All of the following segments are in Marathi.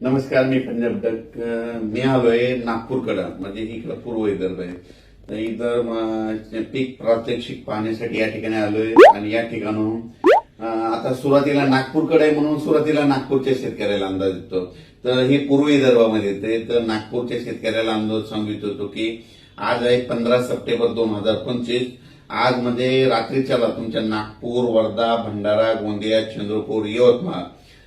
नमस्कार मी पंजाब डक मी आलोय नागपूरकडं म्हणजे इकडं पूर्व विदर्भ आहे. तर पीक प्रात्यक्षिक पाहण्यासाठी या ठिकाणी आलोय आणि या ठिकाणून आता सुरुवातीला नागपूरकडे आहे म्हणून सुरुवातीला नागपूरच्या शेतकऱ्याला अंदाज येतो. तर हे पूर्व विदर्भामध्ये येते तर नागपूरच्या शेतकऱ्याला अंदाज सांगू इच्छितो की आज आहे पंधरा सप्टेंबर दोन हजार पंचवीस. आज म्हणजे रात्रीच्याला तुमच्या नागपूर वर्धा भंडारा गोंदिया चंद्रपूर यवतमाळ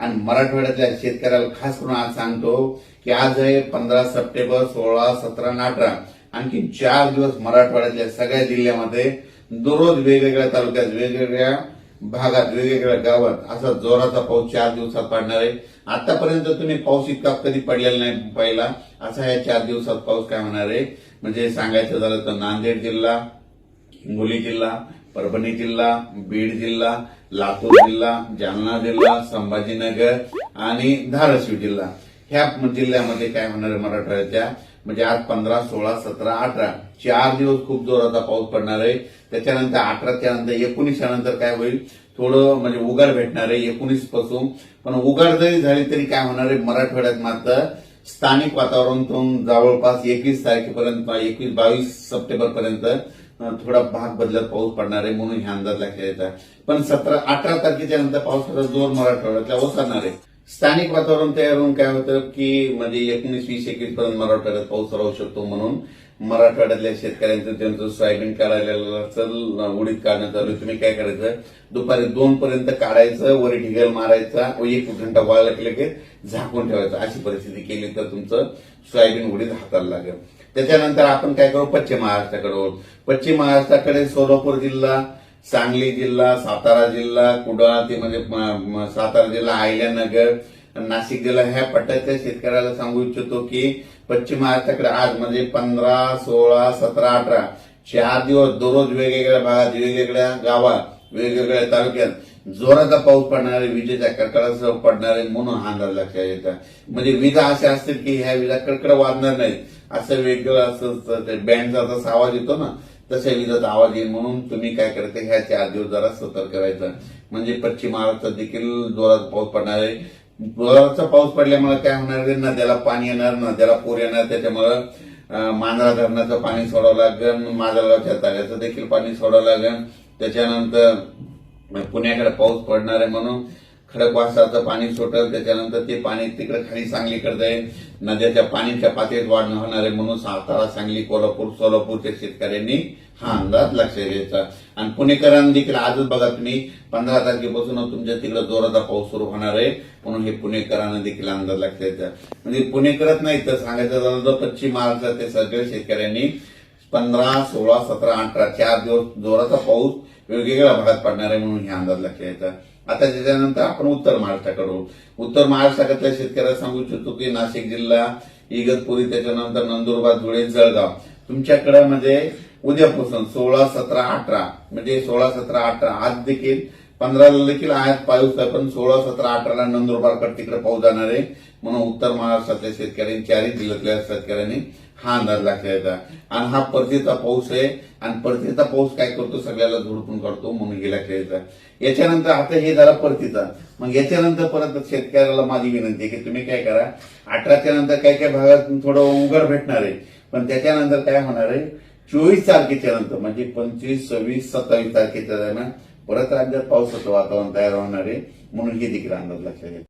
आणि मराठवाड्यातल्या शेतकऱ्याला खास करून आज सांगतो की आज आहे पंधरा सप्टेंबर सोळा सतरा आणि अठरा आणखी चार दिवस मराठवाड्यातल्या सगळ्या जिल्ह्यामध्ये दररोज वेगवेगळ्या तालुक्यात वेगवेगळ्या भागात वेगवेगळ्या गावात असा जोराचा पाऊस चार दिवसात पडणार आहे. आतापर्यंत तुम्ही पाऊस इतका कधी पडलेला नाही पहिला. असा या चार दिवसात पाऊस काय होणार आहे? म्हणजे सांगायचं झालं तर नांदेड जिल्हा हिंगोली जिल्हा परभणी जिल्हा बीड जिल्हा लातूर जिल्हा जालना जिल्हा संभाजीनगर आणि धाराशिव जिल्हा. ह्या जिल्ह्यामध्ये काय होणार आहे मराठवाड्याच्या? म्हणजे आज पंधरा सोळा सतरा अठरा चार दिवस खूप जोराचा पाऊस पडणार आहे. त्याच्यानंतर अठराच्या नंतर एकोणीसच्या नंतर काय होईल? थोडं म्हणजे उघड भेटणार आहे एकोणीसपासून. पण उघड जरी झाली तरी काय होणार आहे? मराठवाड्यात मात्र स्थानिक वातावरणातून जवळपास एकवीस तारखेपर्यंत एकवीस बावीस सप्टेंबर पर्यंत थोडा भाग बदलत पाऊस पडणार आहे म्हणून हे अंदाज लक्षात आहे. पण सतरा अठरा तारखेच्या नंतर पावसाचा जोर मराठवाड्यातल्या ओसरणार आहे. स्थानिक वातावरण तयार होऊन काय होतं की म्हणजे एकोणीस वीस एकवीस पर्यंत मराठवाड्यात पाऊस राहू शकतो म्हणून मराठवाड्यातल्या शेतकऱ्यांचं त्यांचं सोयाबीन काढायला चल उडीद काढण्यात आलं तुम्ही काय करायचं? दुपारी दोन पर्यंत काढायचं वर ढिगल मारायचा व एक घंटा वाळला केलं की झाकून ठेवायचं. अशी परिस्थिती केली तर तुमचं सोयाबीन उडीत हाताला लागेल. त्याच्यानंतर आपण काय करू? पश्चिम महाराष्ट्राकडे पश्चिम महाराष्ट्राकडे सोलापूर जिल्हा सांगली जिल्हा सातारा जिल्हा कुडाळ ते म्हणजे सातारा जिल्हा अहिल्यानगर नाशिक जिल्हा ह्या पट्ट्याच्या शेतकऱ्याला सांगू इच्छितो की पश्चिम महाराष्ट्राकडे आज म्हणजे पंधरा सोळा सतरा अठरा चार दिवस दररोज वेगवेगळ्या भागात वेगवेगळ्या गावात वेगवेगळ्या तालुक्यात जोराचा पाऊस पडणार आहे विजेच्या कडकडासह पडणार आहे म्हणून हा अंदाज लक्षात येतात म्हणजे विजा अशा असतील की ह्या विजा कडकड वाजणार नाहीत. असं वेगळं असं ते बँडचा जसा आवाज येतो ना तशा विजाचा आवाज येईल म्हणून तुम्ही काय करायचं ह्या चार दिवस जरा सतर्क करायचं म्हणजे पश्चिम महाराष्ट्रात देखील जोरात पाऊस पडणार. आहे जोराचा पाऊस पडल्यामुळे काय होणार आहे? नद्याला पाणी येणार नद्याला पूर येणार. त्याच्यामुळं मांजरा धरणाचं पाणी सोडावं लागेल माजलगावच्या तळ्याचं देखील पाणी सोडावं लागेल त्याच्यानंतर पुण्याकडे पाऊस पडणार आहे म्हणून खडकवासाचं पाणी सुटेल. त्याच्यानंतर ते पाणी तिकडे खाली सांगलीकडे जाईल. नद्याच्या पाण्याच्या पातळीत वाढ होणार आहे म्हणून सातारा सांगली कोल्हापूर सोलापूरच्या शेतकऱ्यांनी हा अंदाज लक्षात घ्यायचा आणि पुणेकरांनी देखील आजच बघा तुम्ही पंधरा तारखेपासून तुमच्या तिकडे जोराचा पाऊस सुरू होणार आहे. म्हणून हे पुणेकरांना देखील अंदाज लक्षात घ्यायचा म्हणजे पुणेकरच नाही तर सांगायचं झालं तर पश्चिम महाराष्ट्रातल्या सगळ्या शेतकऱ्यांनी पंधरा सोळा सतरा अठरा चार दिवस जोराचा पाऊस वेगवेगळ्या भागात पडणार आहे म्हणून हे अंदाज लक्षात घ्यायचा आता त्याच्यानंतर आपण उत्तर महाराष्ट्राकडे उत्तर महाराष्ट्रातल्या शेतकऱ्याला सांगू इच्छितो की नाशिक जिल्हा इगतपुरी त्याच्यानंतर नंदुरबार धुळे जळगाव तुमच्याकडे म्हणजे उद्यापासून सोळा सतरा अठरा म्हणजे सोळा सतरा अठरा आज देखील पंधराला देखील आयात पाऊस आहे पण सोळा सतरा अठराला नंदुरबारकडे तिकडे पाऊस जाणार आहे. म्हणून उत्तर महाराष्ट्रातल्या शेतकऱ्यांनी चारही जिल्ह्यातल्या शेतकऱ्यांनी हा अंदाज लक्षात आणि हा परतीचा पाऊस आहे. आणि परतीचा पाऊस काय करतो? सगळ्याला झोडपून काढतो म्हणून हे खेळायचा. याच्यानंतर आता हे झाला परतीचा. मग याच्यानंतर परत शेतकऱ्याला माझी विनंती आहे की तुम्ही काय करा? अठराच्या नंतर काही काही भागात थोडं उघड भेटणार आहे. पण त्याच्यानंतर काय होणार आहे? चोवीस तारखेच्या नंतर म्हणजे पंचवीस सव्वीस सत्तावीस तारखेच्या दरम्यान परत राज्यात पावसाचं वातावरण तयार होणार आहे. म्हणून हे देखील अंदाज लक्षात येतो